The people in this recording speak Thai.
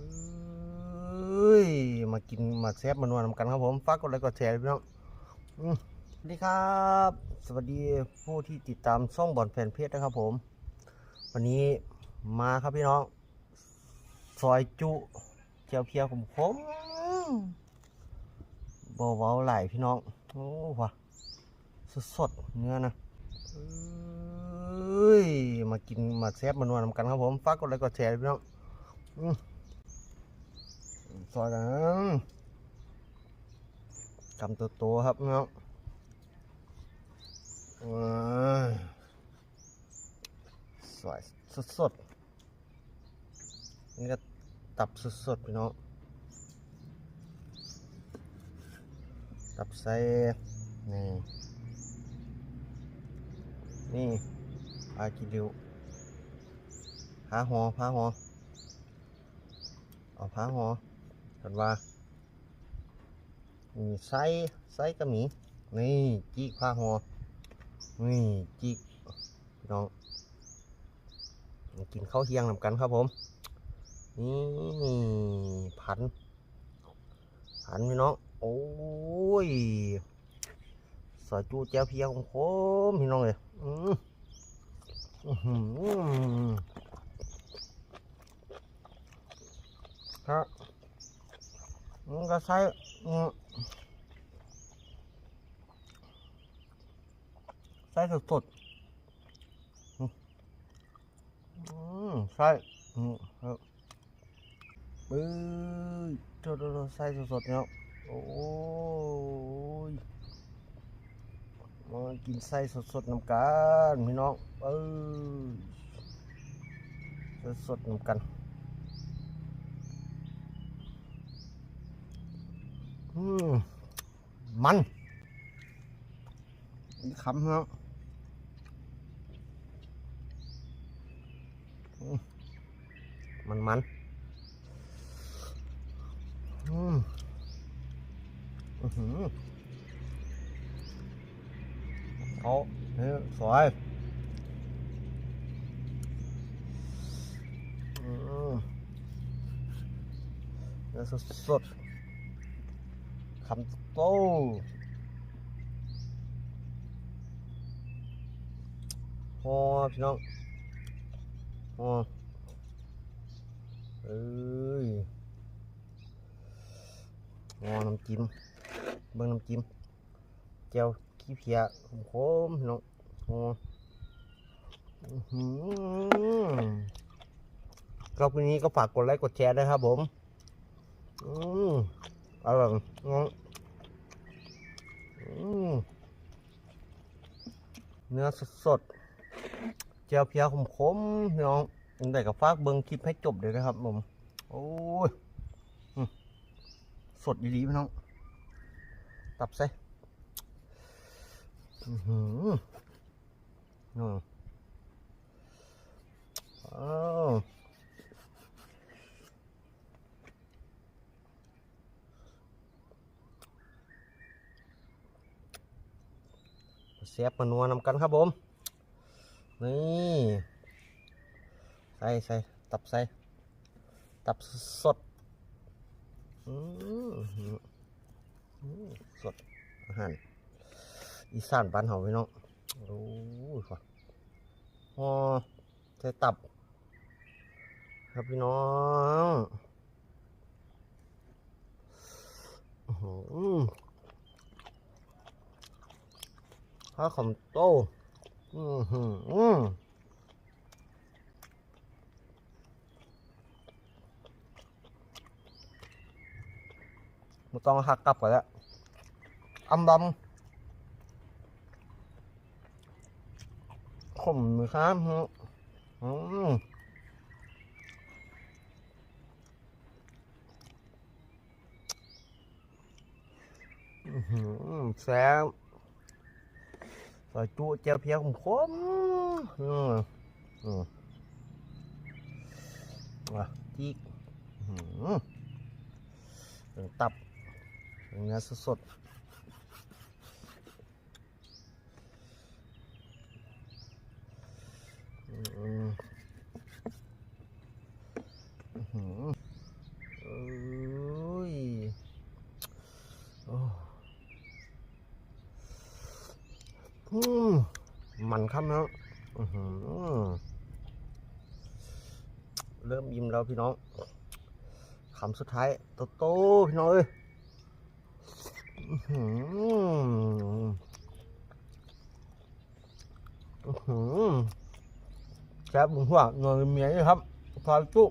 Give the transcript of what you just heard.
เอ้ยมากินมาแซบมานวลนำกันครับผมฝากกดไลค์กดแชร์ด้วยพี่น้องสวัสดีครับ สวัสดีผู้ที่ติดตามช่องบอลแฟนเพจนะครับผม วันนี้มาครับพี่น้อง ซอยจุเจียวเพียวผมผมเบาๆไหลายพี่น้อง โอ้ว่ะสดเนื้อนะเอ้ยมากินมาแซบมานวลนำกันครับผมฝากกดไลค์กดแชร์ด้วยพี่น้องอื ซอยกันกำตัวโตๆครับเนาะว้ายสวยสดๆนี่ก็ตับสดๆพี่น้องตับใส่นี่นี่ปลากิริวพาหอพาหอเอาพาหอ กันว่ามีไส้ไส้ก็มีนี่จีกผ้าหอนี่จีกพี่น้องกินข้าวเที่ยงนำกันครับผม นี่ผันผันพี่น้อง โอ้ยสอยจูเจ้าเพียของผมพี่น้องเลยอืออื้อหือครับ มันก็ใช้ใช้สดสดๆใช่อืมครับปื้อโทษโทษใส่สดสดๆเนี่ยโอ้ยมากินไส้สดสดๆน้ำกันพี่น้องเออสดสดๆน้ำกัน มันอีกคำครับมันมันอืมอือหือเขาเนี่ยสวยอืมเนื้อสดๆ คำโตพอพี่น้องพอเอ้ยงอน้ำจิ้มเบิ่งน้ำจิ้มเจียวขี้เพียผมโคมน้องพอก็วันนี้ก็ฝากกดไลค์กดแชร์ด้วยครับผม อืม อร่อยน้องเนื้อสดๆเจียวเพียขมๆพี่น้องยังได้กับฟากเบิ้งคลิปให้จบเลยนะครับผมโอ้ยสดดีๆพี่น้อง ตับใส่อือหืออืมอ้าว เสียบมานัวนำกันครับผม นี่ใส่ใส่ตับใส่ตับสดสดอาหารอีสานบ้านเฮาพี่น้องโอ้ยว่ะอ๋อใส่ตับ ครับพี่น้องอื้อหือ ข้าขมโตอือหืออือไม่ต้องหักกลับก่อนแล้วอำดำขมมือครับอืมอื้อหือแซ่บ ใส่จุเจียวเพียขมขมอืมอืมอะจีกอื้อหือเป็นตับเนเนื้อสดๆอืมอื้อหือ อืม มันครับนะเริ่มยิ้มแล้วพี่น้องคำสุดท้ายโตโตๆพี่น้องเอ้ยแซ่บบุ้งหัวนอนเมียนี่ครับพาจุ